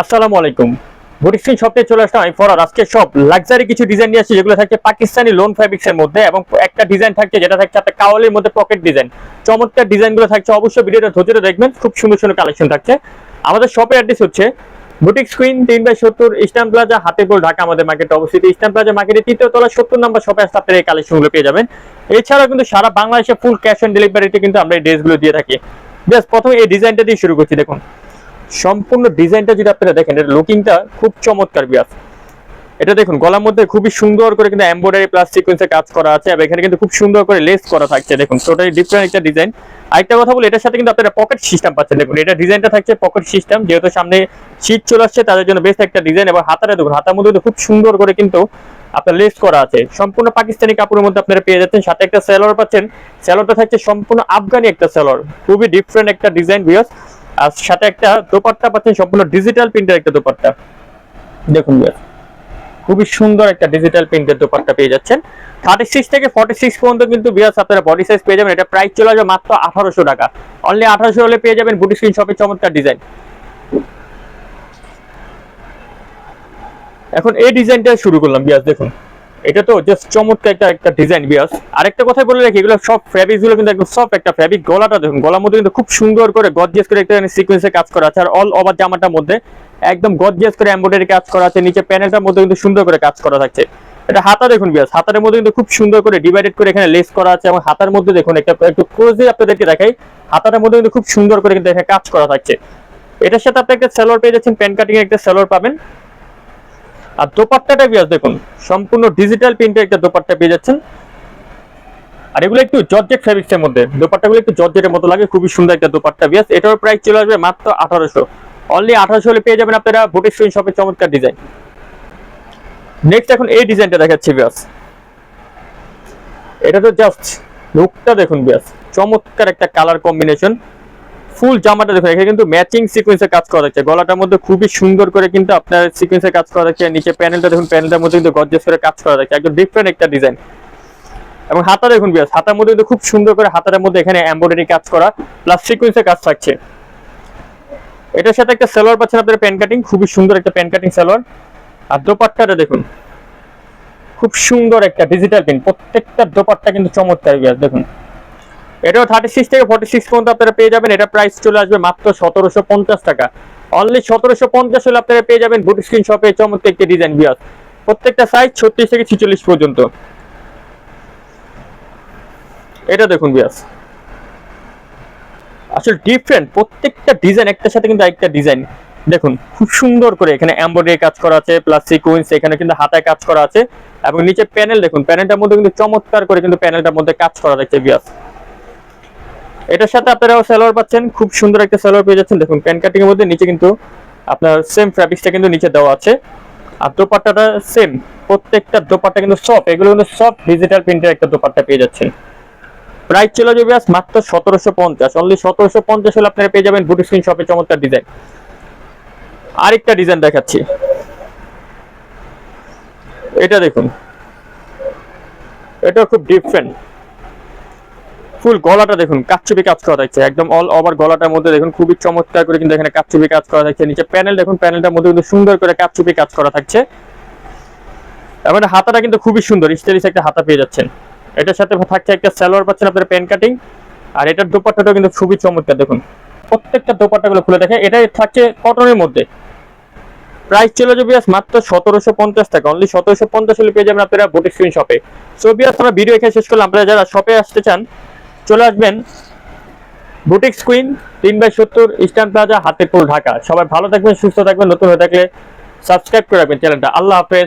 আসসালামু আলাইকুম। বুটিক্সিন শপে চলে আসলাম। আমি ফরার আজকে সব লাক্সারি কিছু ডিজাইন নিয়ে আসছি, যেগুলো থাকছে পাকিস্তানি লোন ফ্যাব্রিক্স এর মধ্যে এবং একটা ডিজাইন থাকছে, যেটা থাকছে একটা কাওয়ালের মধ্যে পকেট ডিজাইন চমৎকার ডিজাইনগুলো থাকছে। অবশ্যই ভিডিওটা ধৈর্য ধরে দেখবেন। খুব সুন্দর সুন্দর কালেকশন থাকছে। আমাদের শপের অ্যাড্রেস হচ্ছে বুটিক স্ক্রিন তিন বাই সত্তর ইস্টার্ন প্লাজা হাতিপুর ঢাকা, আমাদের মার্কেটে অবস্থিত। ইস্টার্ন প্লাজা মার্কেটের তৃতীয় তলা, সত্তর নম্বর শপে আসতে আপনারা এই কালেকশনগুলো পেয়ে যাবেন। এছাড়াও কিন্তু সারা বাংলাদেশে ফুল ক্যাশ অন ডেলিভারিতে কিন্তু আমরা এই ড্রেসগুলো দিয়ে থাকি। জাস্ট প্রথমে এই ডিজাইনটা দিয়ে শুরু করছি, দেখুন। সম্পূর্ণ ডিজাইনটা যদি আপনারা দেখেন এর লুকিংটা খুব চমৎকার বিয়াস। এটা দেখুন, গলার মধ্যে খুবই সুন্দর করে কিন্তু এমব্রয়ডারি প্লাস সিকোয়েন্সের কাজ করা আছে আর এখানে কিন্তু খুব সুন্দর করে লেস করা থাকছে। দেখুন টোটালি ডিফারেন্ট একটা ডিজাইন আরেকটা কথা বলি, এটার সাথে কিন্তু আপনারা পকেট সিস্টেম পাচ্ছেন। দেখুন, এটা ডিজাইনটা থাকছে পকেট সিস্টেম যেহেতু সামনে শীত চলে আসছে, তাদের জন্য বেস্ট একটা ডিজাইন এবং হাতাটা দেখুন, হাতার মধ্যে খুব সুন্দর করে কিন্তু আপনার লেস করা আছে। সম্পূর্ণ পাকিস্তানি কাপড়ের মধ্যে আপনারা পেয়ে যাচ্ছেন। সাথে একটা সেলর পাচ্ছেন। সেলরটা থাকছে সম্পূর্ণ আফগানি একটা সেলর খুবই ডিফারেন্ট একটা ডিজাইন বিয়াস। আর সাথে একটা দোপাট্টা পাচ্ছেন সম্পূর্ণ ডিজিটাল প্রিন্টের একটা দোপাট্টা। দেখুন খুবই সুন্দর একটা ডিজিটাল প্রিন্টের দোপাট্টা পেয়ে যাচ্ছেন। থার্টি সিক্স থেকে ফর্টি সিক্স পর্যন্ত কিন্তু বিয়াস আপনারা বডি সাইজ পেয়ে যাবেন। এটা প্রাইস চলে আসবে মাত্র আঠারোশো টাকা। অনলি আঠারোশো হলে পেয়ে যাবেন বুটি স্ক্রিন শপের চমৎকার ডিজাইন এখন এই ডিজাইনটা শুরু করলাম বিয়াস দেখুন। এটা তো জাস্ট চমৎকার একটা একটা ডিজাইন বিয়াস। আরেকটা কথা বলে রাখি, এগুলো সব ফ্যাব্রিকগুলো কিন্তু একদম সফট একটা ফ্যাব্রিক গলাটা দেখুন, গলার মধ্যে কিন্তু খুব সুন্দর করে গর্জিয়াস করে একটা সিকোয়েন্সে কাজ করা আছে, আর অল ওভার জামাটার মধ্যে একদম গর্জিয়াস করে এমব্রয়ডারি কাজ করা আছে নিচে প্যানেলটার মধ্যে কিন্তু সুন্দর করে কাজ করা থাকছে। এটা হাতা দেখুন, বিয়াস, হাতার মধ্যে কিন্তু খুব সুন্দর করে ডিভাইডেড করে এখানে লেস করা আছে, এবং হাতার মধ্যে দেখুন, একটা, একটু ক্লোজলি আপনাদেরকে দেখাই হাতার মধ্যে কিন্তু খুব সুন্দর করে কিন্তু এখানে কাজ করা থাকছে। এটার সাথে আপনি একটা সেলোর পেয়ে যাচ্ছেন, প্যান কাটিং এর একটা সেলোর পাবেন। আর দোপাট্টাটা বিয়াস, দেখুন, সম্পূর্ণ ডিজিটাল প্রিন্টের একটা দোপাট্টা পেয়ে যাচ্ছেন। আর এগুলো একটু জর্জেট ফ্যাব্রিক্সের মধ্যে, দোপাট্টাগুলো একটু জর্জেটের মতো লাগে, খুবই সুন্দর একটা দোপাট্টা বিয়াস। এটার প্রাইস চলে আসবে মাত্র আঠারোশো। অনলি আঠারোশো হলে পেয়ে যাবেন আপনারা বুটিক স্ক্রিন শপের চমৎকার ডিজাইন নেক্সট এখন এই ডিজাইনটা দেখাচ্ছি বিয়াস। এটা তো জাস্ট লুকটা দেখুন বিয়াস, চমৎকার একটা কালার কম্বিনেশন ফুল জামাটা দেখুন, এখানে কিন্তু ম্যাচিং সিকোয়েন্সের কাজ করা যাচ্ছে গলাটার মধ্যে খুবই সুন্দর করে কিন্তু আপনার সিকোয়েন্সের কাজ করা যাচ্ছে নিচে প্যানেলটা দেখুন প্যানেলটার মধ্যে কিন্তু গর্জিয়াস করে কাজ করা যাচ্ছে একদম ডিফারেন্ট একটা ডিজাইন এবং হাতা দেখুন বিয়াস হাতার মধ্যে কিন্তু খুব সুন্দর করে হাতার মধ্যে এখানে এমব্রয়ডারি কাজ করা প্লাস সিকোয়েন্সের কাজ থাকছে। এটার সাথে একটা সেলোয়ার পাচ্ছেন আপনার প্যান কাটিং খুবই সুন্দর একটা প্যান কাটিং সেলোয়ার। আর দোপাট্টাটা দেখুন, খুব সুন্দর একটা ডিজিটাল প্রিন্ট প্রত্যেকটা দোপাট্টা কিন্তু চমৎকার বিয়াস দেখুন। এটাও থার্টি সিক্স থেকে ফর্টি সিক্স পর্যন্ত আপনারা পেয়ে যাবেন। এটা প্রাইস চলে আসবে মাত্র সতেরোশো পঞ্চাশ টাকা। অনলি সতেরোশো পঞ্চাশ হলে আপনারা পেয়ে যাবেন বুটি স্ক্রিন শপে চমৎকার একটি ডিজাইন বিয়াস প্রত্যেকটা সাইজ ছত্রিশ থেকে ছিচল্লিশ পর্যন্ত। এটা দেখুন বিয়াস আসলে ডিফারেন্ট প্রত্যেকটা ডিজাইন একটার সাথে কিন্তু একটা ডিজাইন দেখুন, খুব সুন্দর করে এখানে এমব্রয়ডারি কাজ করা আছে প্লাস সিকোয়েন্স এখানে কিন্তু হাতায় কাজ করা আছে। এবং নিচে প্যানেল দেখুন প্যানেলটার মধ্যে কিন্তু চমৎকার করে কিন্তু প্যানেলটার মধ্যে কাজ করা যাচ্ছে বিয়াস এটার সাথে আপনারা সেলোয়ার পাচ্ছেন, খুব সুন্দর একটা সেলোয়ার পেয়ে যাচ্ছেন। দেখুন প্যান কাটিং এর মধ্যে নিচে কিন্তু আপনার সেম ফ্যাব্রিক্সটা কিন্তু নিচে দেওয়া আছে। আর দোপাট্টাটা সেম প্রত্যেকটা দোপাট্টা কিন্তু সফট এগুলো কিন্তু সফট ডিজিটাল প্রিন্টের একটা দোপাট্টা পেয়ে যাচ্ছেন। প্রাইস চলে যাবে আজ মাত্র সতেরোশো পঞ্চাশ। অনলি সতেরোশো পঞ্চাশ হলে আপনারা পেয়ে যাবেন বুটি স্ক্রিন শপে চমৎকার ডিজাইন আরেকটা ডিজাইন দেখাচ্ছি। এটা দেখুন এটা খুব ডিফারেন্ট ফুল গলাটা দেখুন, কাচ্চুপি কাজ করা থাকছে। একদম অল ওভার গলাটার মধ্যে দেখুন, খুবই চমৎকার করে কিন্তু এখানে কাচ্চুপি কাজ করা থাকছে। নিচে প্যানেল দেখুন প্যানেলটার মধ্যে কিন্তু সুন্দর করে কাচ্চুপি কাজ করা থাকছে। এবং হাতাটা কিন্তু খুবই সুন্দর, স্টাইলিশ একটা হাতা পেয়ে যাচ্ছেন। এটার সাথে থাকছে একটা সালোয়ার পাচ্ছেন আপনার প্যান কাটিং আর এটার দোপাট্টাটাও কিন্তু খুবই চমৎকার, দেখুন। প্রত্যেকটা দোপাট্টাগুলো খুলে দেখে এটা থাকছে কটনের মধ্যে। প্রাইস চলে যাবে আজ মাত্র সতেরোশো পঞ্চাশ টাকা। অনলি সতেরোশো পঞ্চাশ পেয়ে যাবেন আপনারা বুটিক স্ক্রিন শপে সো বিয়াস, আমরা ভিডিও এখানে শেষ করলাম। আপনারা যারা শপে আসতে চান চলে আসবেন বুটিক স্কুইন তিন বাই সত্তর, ইস্টার্ন প্লাজা, হাতেরপুল, ঢাকা। সবাই ভালো থাকবেন, সুস্থ থাকবেন, নতুন হয়ে থাকলে সাবস্ক্রাইব করে রাখবেন চ্যানেলটা। আল্লাহ হাফেজ।